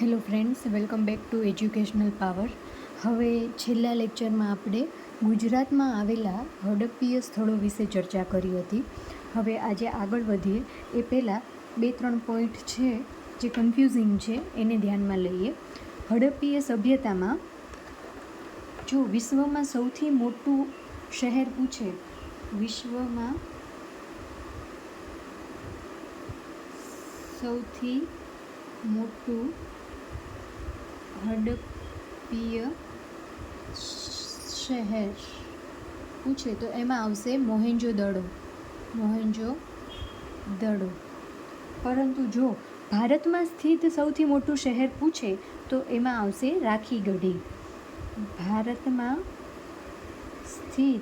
Hello friends, welcome back to educational power. હવે છેલ્લા લેક્ચરમાં આપણે ગુજરાતમાં આવેલા હડપ્પીય સ્થળો વિશે ચર્ચા કરી હતી. હવે આજે આગળ વધીએ. એ પહેલાં બે ત્રણ પોઈન્ટ છે જે કન્ફ્યુઝિંગ છે, એને ધ્યાનમાં લઈએ. હડપ્પીય સભ્યતામાં જો વિશ્વમાં સૌથી મોટું શહેર પૂછે, વિશ્વમાં સૌથી મોટું હડપ્પીય શહેર. પૂછે તો એમાં આવશે મોહેન્જો દડો. મોહેન્જો દડો. પરંતુ જો ભારતમાં સ્થિત સૌથી મોટું શહેર પૂછે તો એમાં આવશે રાખીગઢી. ભારતમાં સ્થિત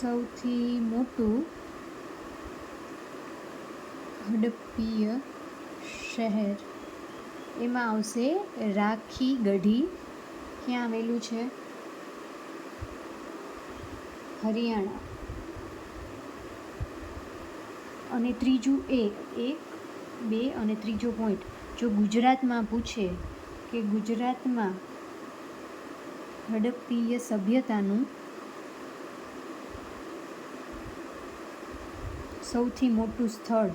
સૌથી મોટું હડપ્પીય શહેર. એમાં આવશે રાખી ગઢી. ક્યાં આવેલું છે? હરિયાણા. અને ત્રીજું એક એક, બે અને ત્રીજો પોઈન્ટ જો ગુજરાતમાં પૂછે કે ગુજરાતમાં હડપ્પીય સભ્યતાનું સૌથી મોટું સ્થળ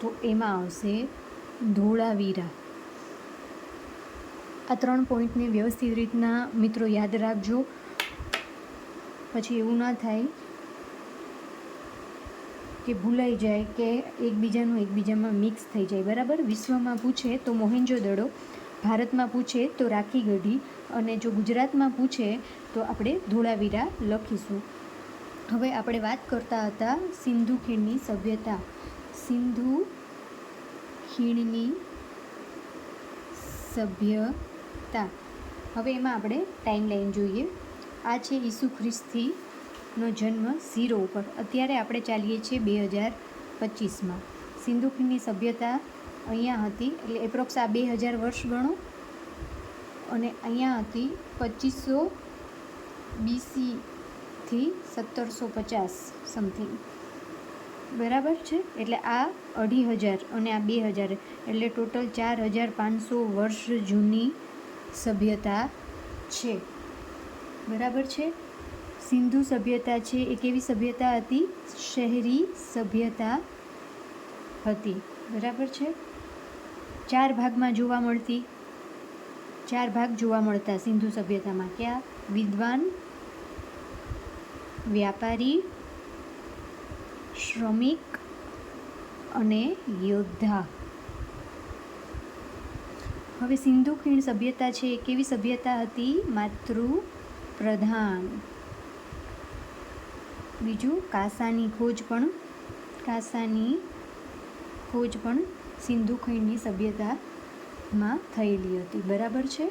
તો એમાં આવશે ધોળાવીરા આ ત્રણ પોઈન્ટને વ્યવસ્થિત રીતના મિત્રો યાદ રાખજો. પછી એવું ના થાય કે ભૂલાઈ જાય કે એકબીજાનું એકબીજામાં મિક્સ થઈ જાય. બરાબર? વિશ્વમાં પૂછે તો મોહેન્જો દડો, ભારતમાં પૂછે તો રાખી ગઢી અને જો ગુજરાતમાં પૂછે તો આપણે ધોળાવીરા લખીશું. હવે આપણે વાત કરતા હતા સિંધુ ખીણની સભ્યતા સિંધુ ખીણની સભ્યતા. હવે એમાં આપણે ટાઈમલાઈન જોઈએ. આ છે ઈસુ ખ્રિસ્તીનો જન્મ ઝીરો ઉપર. અત્યારે આપણે ચાલીએ છીએ બે હજાર પચીસમાં. સિંધુ ખીણની સભ્યતા અહીંયા હતી, એટલે એપ્રોક્સ આ બે હજાર વર્ષ ગણો. અને અહીંયા હતી પચીસો બીસીથી સત્તરસો પચાસ સમથિંગ બરાબર છે? એટલે આ અઢી હજાર અને આ બે હજાર. એટલે ટોટલ ચાર હજાર પાંચસો વર્ષ જૂની સભ્યતા છે. બરાબર છે? સિંધુ સભ્યતા છે એ કેવી સભ્યતા હતી? શહેરી સભ્યતા હતી. બરાબર છે? ચાર ભાગમાં જોવા મળતી. ચાર ભાગ જોવા મળતા સિંધુ સભ્યતામાં. ક્યાં? વિદ્વાન, વ્યાપારી શ્રમિક અને યોદ્ધા. હવે સિંધુ ખીણ સભ્યતા છે એ કેવી સભ્યતા હતી? માતૃ પ્રધાન. બીજું, કાંસાની ખોજ પણ, કાંસાની ખોજ પણ સિંધુ ખીણની સભ્યતામાં થયેલી હતી. બરાબર છે?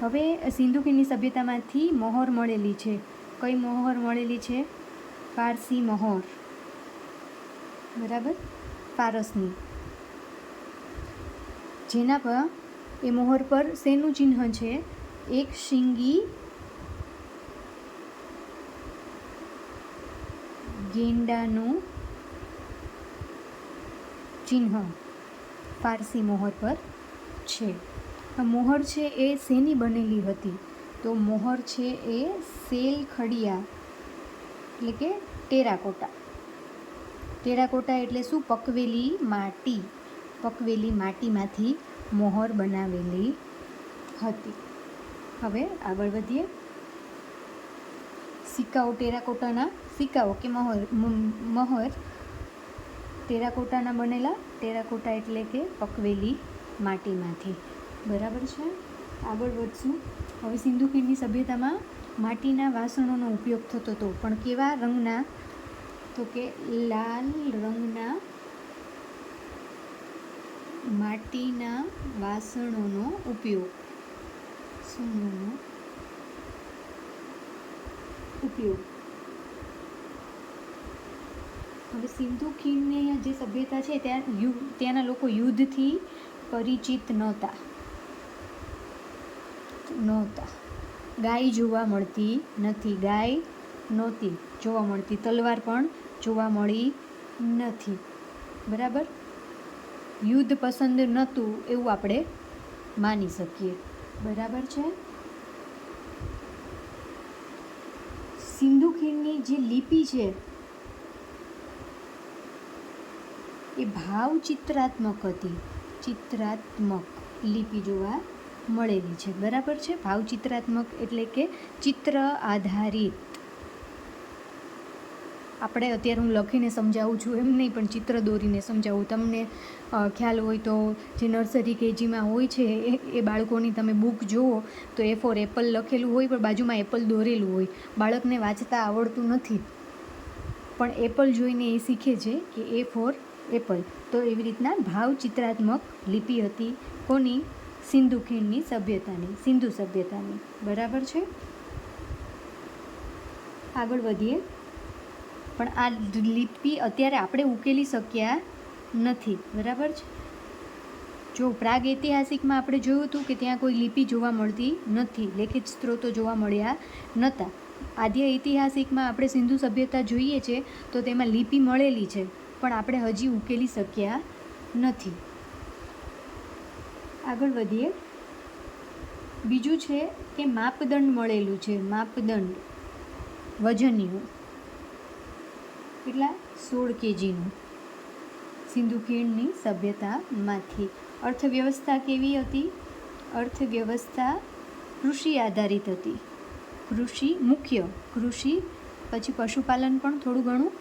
હવે સિંધુ ખીણની સભ્યતામાંથી મોહર મળેલી છે. કઈ મોહર મળેલી છે? ફારસી મોહર. બરાબર? પારસની. જેના પર, એ મોહર પર શેનું ચિહ્ન છે. એક શિંગી ગેંડાનું ચિહ્ન ફારસી મોહર પર છે. મોહર છે એ શેની બનેલી હતી? તો મોહર છે એ સેલ ખડિયા એટલે કે ટેરાકોટા. ટેરાકોટા એટલે શું? પકવેલી માટી. પકવેલી માટીમાંથી મોહર બનાવેલી હતી. હવે આગળ વધીએ. સિક્કાઓ ટેરાકોટાના, સિક્કાઓ કે મહોર મહોર ટેરાકોટાના બનેલા. ટેરાકોટા એટલે કે પકવેલી માટીમાંથી. બરાબર છે? આગળ વધશું. હવે સિંધુ ખીણની સભ્યતામાં માટીના વાસણોનો ઉપયોગ થતો હતો. પણ કેવા રંગના તો કે લાલ રંગના માટીના વાસણોનો ઉપયોગ. સોનાનો ઉપયોગ. હવે સિંધુ ખીણની જે સભ્યતા છે, ત્યાં યુ ત્યાંના લોકો યુદ્ધથી પરિચિત નહોતા. નહોતા. ગાય જોવા મળતી નથી. ગાય નહોતી જોવા મળતી. તલવાર પણ જોવા મળી નથી. બરાબર? યુદ્ધ પસંદ નહોતું એવું આપણે માની શકીએ. બરાબર છે? સિંધુ ખીણની જે લિપિ છે, એ ભાવ ચિત્રાત્મક હતી. ચિત્રાત્મક લિપિ જોવા મળેલી છે. બરાબર છે? ભાવ ચિત્રાત્મક એટલે કે ચિત્ર આધારિત. આપણે અત્યારે હું લખીને સમજાવું છું, એમ નહીં પણ ચિત્ર દોરીને સમજાવું. તમને ખ્યાલ હોય તો જે નર્સરી કેજીમાં હોય છે, એ એ બાળકોની તમે બુક જુઓ, તો એ ફોર એપલ લખેલું હોય, પણ બાજુમાં એપલ દોરેલું હોય. બાળકને વાંચતા આવડતું નથી. પણ એપલ જોઈને એ શીખે છે કે એ ફોર એપલ. તો એવી રીતના ભાવ ચિત્રાત્મક લિપિ હતી કોની? સિંધુ ખીણની સભ્યતાની, સિંધુ સભ્યતાની. બરાબર છે? આગળ વધીએ. પણ આ લિપિ અત્યારે આપણે ઉકેલી શક્યા નથી, બરાબર છે? જો પ્રાગ ઐતિહાસિકમાં આપણે જોયું હતું કે ત્યાં કોઈ લિપિ જોવા મળતી નથી, લેખિત સ્ત્રોતો જોવા મળ્યા નહોતા આદ્ય ઐતિહાસિકમાં આપણે સિંધુ સભ્યતા જોઈએ છે તો તેમાં લિપિ મળેલી છે, પણ આપણે હજી ઉકેલી શક્યા નથી. આગળ વધીએ. બીજું છે કે માપદંડ મળેલું છે, માપદંડ વજનીયું કેટલા? સોળ કેજીનું. સિંધુ ખીણની સભ્યતામાંથી. અર્થવ્યવસ્થા કેવી હતી? અર્થવ્યવસ્થા કૃષિ આધારિત હતી. કૃષિ મુખ્ય. કૃષિ પછી પશુપાલન પણ થોડું ઘણું.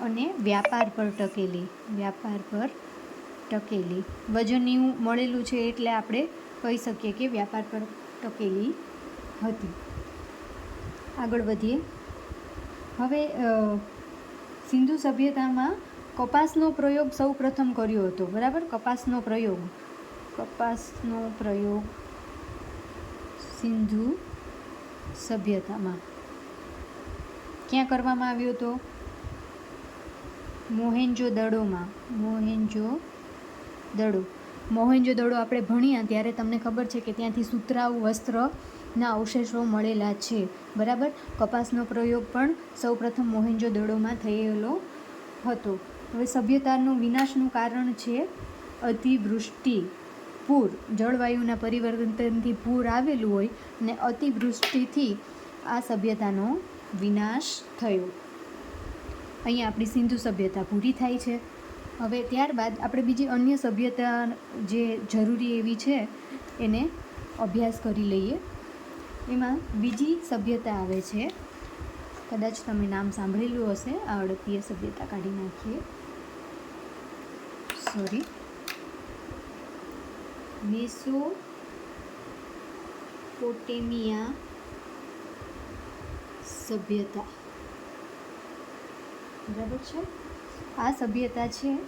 અને વ્યાપાર પર ટકેલી. વ્યાપાર પર ટકેલી. વજનીયું મળેલું છે એટલે આપણે કહી શકીએ કે વ્યાપાર પર ટકેલી હતી. આગળ વધીએ. હવે સિંધુ સભ્યતામાં કપાસનો પ્રયોગ સૌ પ્રથમ કર્યો હતો, બરાબર? કપાસનો પ્રયોગ. કપાસનો પ્રયોગ સિંધુ સભ્યતામાં. ક્યાં કરવામાં આવ્યો હતો? મોહેન્જો દડોમાં. મોહેન્જો દડો. મોહેન્જો દડો આપણે ભણ્યા ત્યારે તમને ખબર છે કે ત્યાંથી સુતરાઉ વસ્ત્રના અવશેષો મળેલા છે. બરાબર? કપાસનો પ્રયોગ પણ સૌપ્રથમ મોહેન્જો દડોમાં થયેલો હતો. હવે સભ્યતાનું વિનાશનું કારણ છે અતિવૃષ્ટિ. પૂર. જળવાયુના પરિવર્તનથી પૂર આવેલું હોય અને અતિવૃષ્ટિથી આ સભ્યતાનો વિનાશ થયો. અહીંયા આપણી સિંધુ સભ્યતા પૂરી થાય છે. હવે ત્યારબાદ આપણે બીજી અન્ય સભ્યતા જે જરૂરી એવી છે, એને અભ્યાસ કરી લઈએ. એમાં બીજી સભ્યતા આવે છે. કદાચ તમે નામ સાંભળેલું હશે. આ અડતીય સભ્યતા કાઢી નાખીએ. સોરી મેસો પોટેમિયા સભ્યતા. બરાબર છે? આ સભ્યતા છે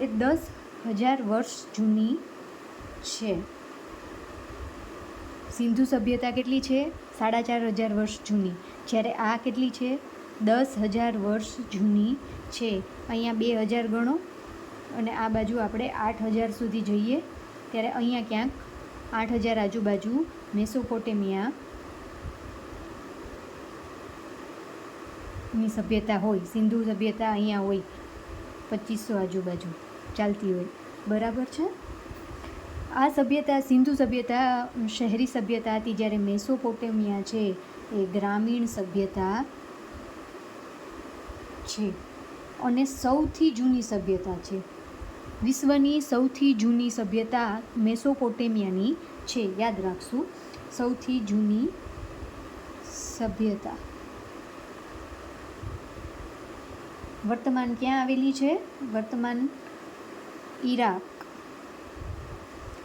એ દસ હજાર વર્ષ જૂની છે. સિંધુ સભ્યતા કેટલી છે? સાડા ચાર હજાર વર્ષ જૂની. જ્યારે આ કેટલી છે? દસ હજાર વર્ષ જૂની છે. અહીંયા બે હજાર ગણો. અને આ બાજુ આપણે આઠ હજાર સુધી જઈએ. ત્યારે અહીંયા ક્યાંક? આઠ હજાર આજુબાજુ મેસોપોટેમિયા ની સભ્યતા હોય. સિંધુ સભ્યતા અહીંયા હોય. પચીસો આજુબાજુ. ચાલતી હોય. બરાબર છે? આ સભ્યતા, સિંધુ સભ્યતા શહેરી સભ્યતા હતી જ્યારે મેસોપોટેમિયા છે એ ગ્રામીણ સભ્યતા છે અને સૌથી જૂની સભ્યતા છે. વિશ્વની સૌથી જૂની સભ્યતા મેસોપોટેમિયાની છે. યાદ રાખશું. સૌથી જૂની સભ્યતા. વર્તમાન ક્યાં આવેલી છે? વર્તમાન ઈરાક.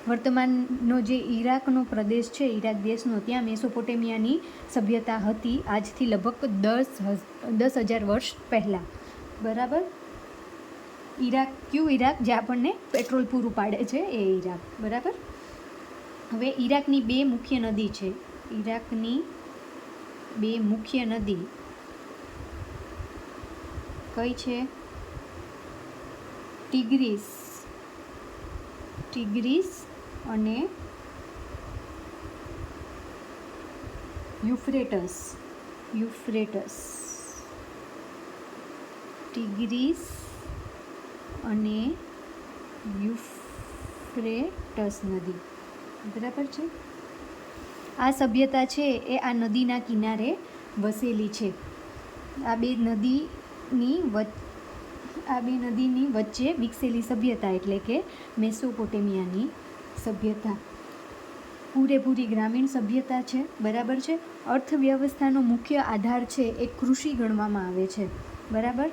વર્તમાનનો જે ઈરાકનો પ્રદેશ છે, ઈરાક દેશનો, ત્યાં મેસોપોટેમિયાની સભ્યતા હતી આજથી લગભગ દસ દસ હજાર વર્ષ પહેલાં. બરાબર? ઈરાક, કયું ઈરાક જે આપણને પેટ્રોલ પૂરું પાડે છે એ ઈરાક. બરાબર? હવે ઈરાકની બે મુખ્ય નદી છે. ઈરાકની બે મુખ્ય નદી કઈ છે? ટિગ્રીસ. ટિગ્રીસ અને યુફ્રેટસ યુફ્રેટસ, ટિગ્રીસ અને યુફ્રેટસ નદી. બરાબર છે? આ સભ્યતા છે એ આ નદીના કિનારે વસેલી છે. આ બે નદીની વચ, આ બે નદીની વચ્ચે વિકસેલી સભ્યતા એટલે કે મેસોપોટેમિયાની સભ્યતા. પૂરેપૂરી ગ્રામીણ સભ્યતા છે, બરાબર છે? અર્થવ્યવસ્થાનો મુખ્ય આધાર છે એ કૃષિ ગણવામાં આવે છે, બરાબર?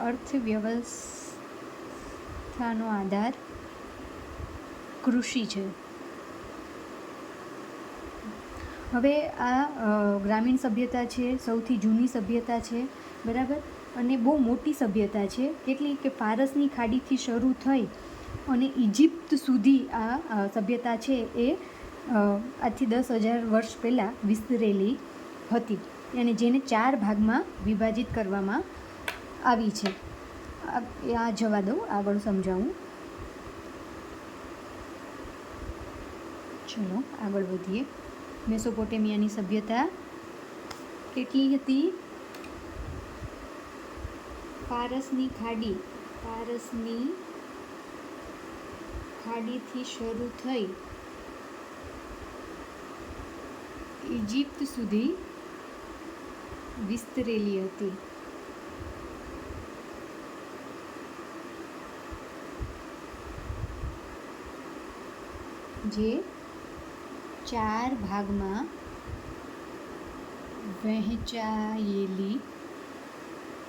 અર્થવ્યવસ્થાનો આધાર કૃષિ છે. હવે આ ગ્રામીણ સભ્યતા છે, સૌથી જૂની સભ્યતા છે, બરાબર? અને બહુ મોટી સભ્યતા છે, કેટલી કે પારસની ખાડીથી શરૂ થઈ અને ઇજિપ્ત સુધી આ સભ્યતા છે એ આજથી દસ હજાર વર્ષ પહેલાં વિસ્તરેલી હતી. અને જેને ચાર ભાગમાં વિભાજિત કરવામાં આવી છે. આ જવા દઉં, આગળ સમજાવું. ચલો, આગળ વધીએ. મેસોપોટેમિયાની સભ્યતા કેટલી હતી? પારસની ખાડી, પારસની ખાડીથી શરૂ થઈ ઇજિપ્ત સુધી વિસ્તરેલી હતી. જે ચાર ભાગમાં વહેંચાયેલી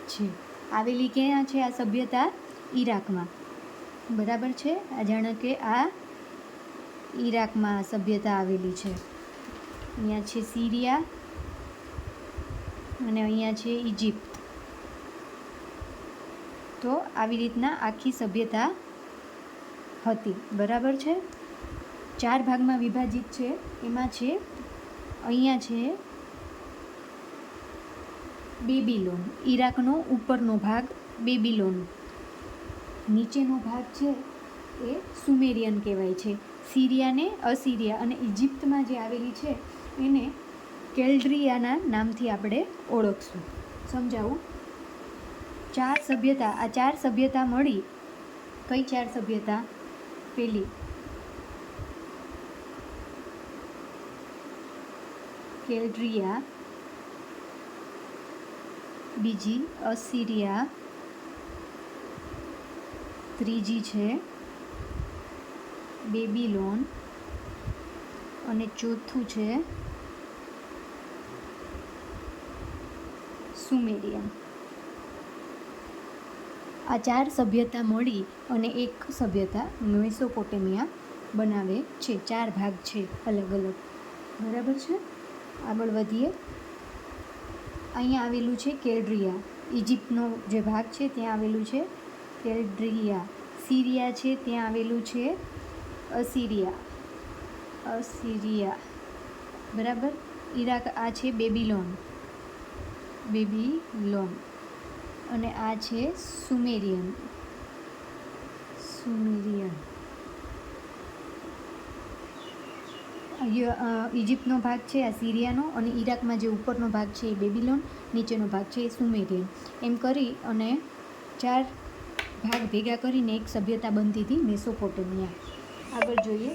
છે. આવેલી ક્યાં છે આ સભ્યતા? ઈરાકમાં. બરાબર છે? આ જાણે કે આ ઈરાકમાં સભ્યતા આવેલી છે. અહીંયા છે સીરિયા અને અહીંયા છે ઇજિપ્ત તો આવી રીતના આખી સભ્યતા હતી. બરાબર છે? ચાર ભાગમાં વિભાજિત છે. એમાં છે, અહીંયા છે બેબીલોન. ઈરાકનો ઉપરનો ભાગ બેબીલોન. નીચેનો ભાગ છે એ સુમેરિયન કહેવાય છે. સિરિયાને અસિરિયા અને ઇજિપ્તમાં જે આવેલી છે એને કેલ્ડ્રિયાના નામથી આપણે ઓળખશું. સમજાવું? ચાર સભ્યતા, આ ચાર સભ્યતા મળી? કઈ ચાર સભ્યતા? પેલી. કેલ્ડ્રિયા. બીજી અસિરિયા. ત્રીજી છે બેબીલોન અને ચોથું છે સુમેરિયન આ ચાર સભ્યતા મળી અને એક સભ્યતા મેસોપોટેમિયા બનાવે છે. ચાર ભાગ છે અલગ અલગ. બરાબર છે? આગળ વધીએ. અહીંયા આવેલું છે કેલ્ડ્રિયા ઇજિપ્તનો જે ભાગ છે, ત્યાં આવેલું છે કેલ્ડ્રિયા. સિરિયા છે, ત્યાં આવેલું છે. અસિરિયા. અસિરિયા. બરાબર? ઈરાક, આ છે બેબીલોન. બેબીલોન. અને આ છે સુમેરિયન. સુમેરિયન. ઇજિપ્તનો ભાગ છે, આ સિરિયાનો, અને ઈરાકમાં જે ઉપરનો ભાગ છે એ બેબીલોન, નીચેનો ભાગ છે એ સુમેરિયન. એમ કરી અને ચાર ભાગ ભેગા કરીને એક સભ્યતા બનતી હતી મેસોપોટેમિયા. આગળ જોઈએ.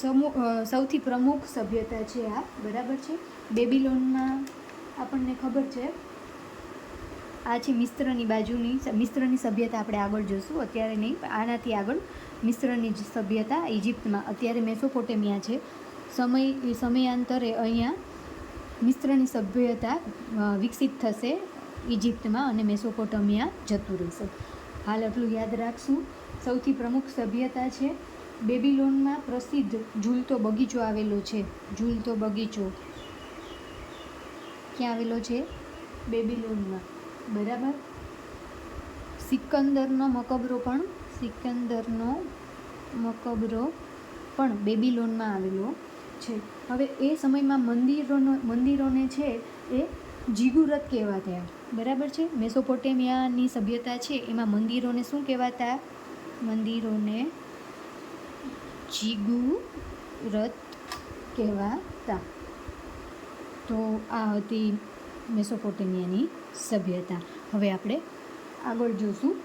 સમૂહ સૌથી પ્રમુખ સભ્યતા છે આ. બરાબર છે? બેબીલોનમાં આપણને ખબર છે. આ છે મિશ્રની બાજુની મિશ્રની સભ્યતા આપણે આગળ જોશું. અત્યારે નહીં આનાથી આગળ મિશ્રની જ સભ્યતા ઇજિપ્તમાં અત્યારે મેસોપોટેમિયા છે. સમય સમયાંતરે અહીંયા મિશ્રની સભ્યતા વિકસિત થશે ઇજિપ્તમાં અને મેસોપોટેમિયા જતું રહેશે. હાલ એટલું યાદ રાખશું. સૌથી પ્રમુખ સભ્યતા છે બેબીલોનમાં પ્રસિદ્ધ ઝૂલતો બગીચો આવેલો છે. ઝૂલતો બગીચો ક્યાં આવેલો છે? બેબીલોનમાં. બરાબર? સિકંદરનો મકબરો પણ, સિકંદરનો મકબરો પણ બેબીલોનમાં આવેલો છે. હવે એ સમયમાં મંદિરોનો, મંદિરોને છે એ જીગુરત કહેવાતા. બરાબર છે? મેસોપોટેમિયાની સભ્યતા છે. એમાં મંદિરોને શું કહેવાતા? મંદિરોને જીગુરત કહેવાતા. તો આ હતી મેસોપોટેમિયાની સભ્યતા. હવે આપણે આગળ જોશું.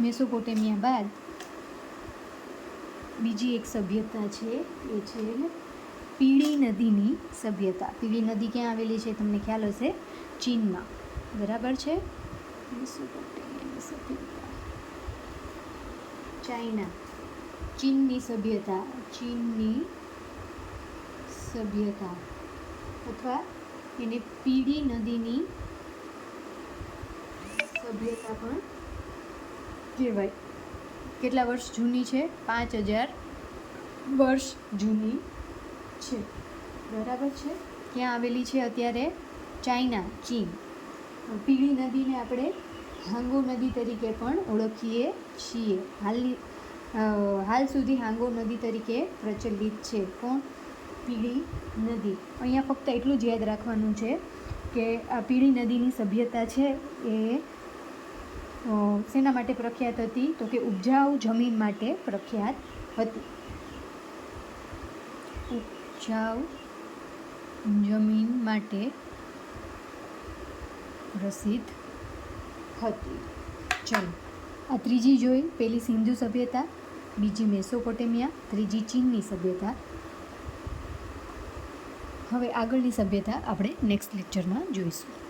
મેસોપોટેમિયા બાદ બીજી એક સભ્યતા છે, એ છે પીળી નદીની સભ્યતા. પીળી નદી ક્યાં આવેલી છે તમને ખ્યાલ હશે? ચીનમાં. બરાબર છે? ચાઇના. ચીનની સભ્યતા. ચીનની સભ્યતા. અથવા એને પીળી નદીની સભ્યતા પણ કહેવાય. કેટલા વર્ષ જૂની છે? પાંચ હજાર વર્ષ જૂની છે. બરાબર છે? ક્યાં આવેલી છે અત્યારે ચાઇના ચીન. પીળી નદીને આપણે હાંગો નદી તરીકે પણ ઓળખીએ છીએ. હાલની હાલ સુધી હાંગો નદી તરીકે પ્રચલિત છે કોણ પીળી નદી. અહીંયા ફક્ત એટલું જ યાદ રાખવાનું છે કે આ પીળી નદીની સભ્યતા છે એ શેના માટે પ્રખ્યાત હતી તો કે ઉપજાઉ જમીન માટે પ્રખ્યાત હતી. ઉપજાઉ જમીન માટે પ્રસિદ્ધ હતી. ચલો, આ ત્રીજી જોઈ પેલી સિંધુ સભ્યતા, બીજી મેસોપોટેમિયા, ત્રીજી ચીનની સભ્યતા. હવે આગળની સભ્યતા આપણે નેક્સ્ટ લેક્ચરમાં જોઈશું.